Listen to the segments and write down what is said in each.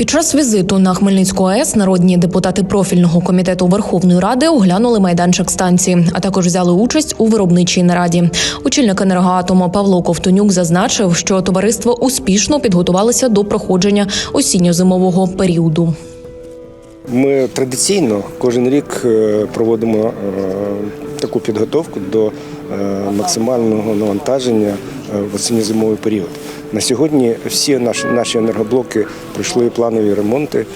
Під час візиту на Хмельницьку АЕС народні депутати профільного комітету Верховної Ради оглянули майданчик станції, а також взяли участь у виробничій нараді. Очільник енергоатому Павло Ковтонюк зазначив, що товариство успішно підготувалося до проходження осінньо-зимового періоду. Ми традиційно кожен рік е, проводимо е, таку підготовку до е, максимального навантаження в осінньо-зимовий період. На сьогодні всі наші, наші енергоблоки пройшли планові ремонти,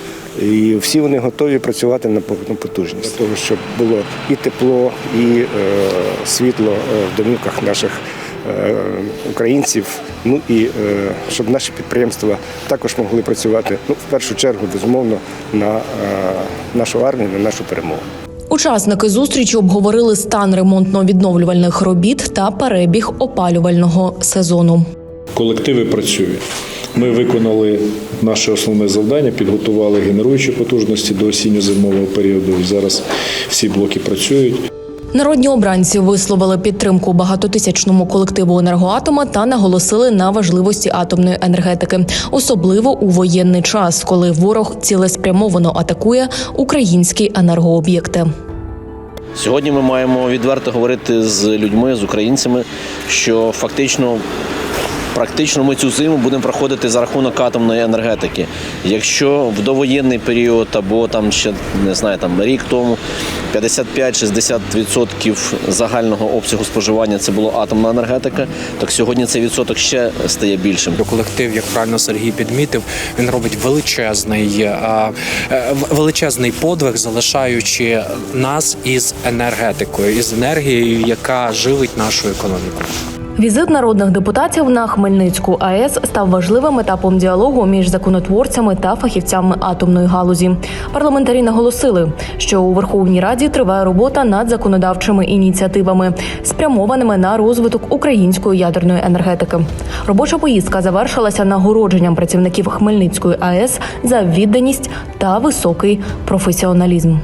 і всі вони готові працювати на повну потужність для того, щоб було і тепло, і е, світло е, в домівках наших е, українців. Ну і е, щоб наші підприємства також могли працювати ну, в першу чергу, безумовно, на е, нашу армію, на нашу перемогу. Учасники зустрічі обговорили стан ремонтно-відновлювальних робіт та перебіг опалювального сезону. Колективи працюють. Ми виконали наше основне завдання, підготували генеруючі потужності до осінньо-зимового періоду. Зараз всі блоки працюють. Народні обранці висловили підтримку багатотисячному колективу енергоатома та наголосили на важливості атомної енергетики, особливо у воєнний час, коли ворог цілеспрямовано атакує українські енергооб'єкти. Сьогодні ми маємо відверто говорити з людьми, з українцями, що фактично. Практично ми цю зиму будемо проходити за рахунок атомної енергетики. Якщо в довоєнний період або там ще не знаю, там рік тому 55-60% загального обсягу споживання це було атомна енергетика, так сьогодні цей відсоток ще стає більшим. Колектив, як правильно Сергій підмітив, він робить величезний, е, е, величезний подвиг, залишаючи нас із енергетикою, із енергією, яка живить нашу економіку. Візит народних депутатів на Хмельницьку АЕС став важливим етапом діалогу між законотворцями та фахівцями атомної галузі. Парламентарі наголосили, що у Верховній Раді триває робота над законодавчими ініціативами, спрямованими на розвиток української ядерної енергетики. Робоча поїздка завершилася нагородженням працівників Хмельницької АЕС за відданість та високий професіоналізм.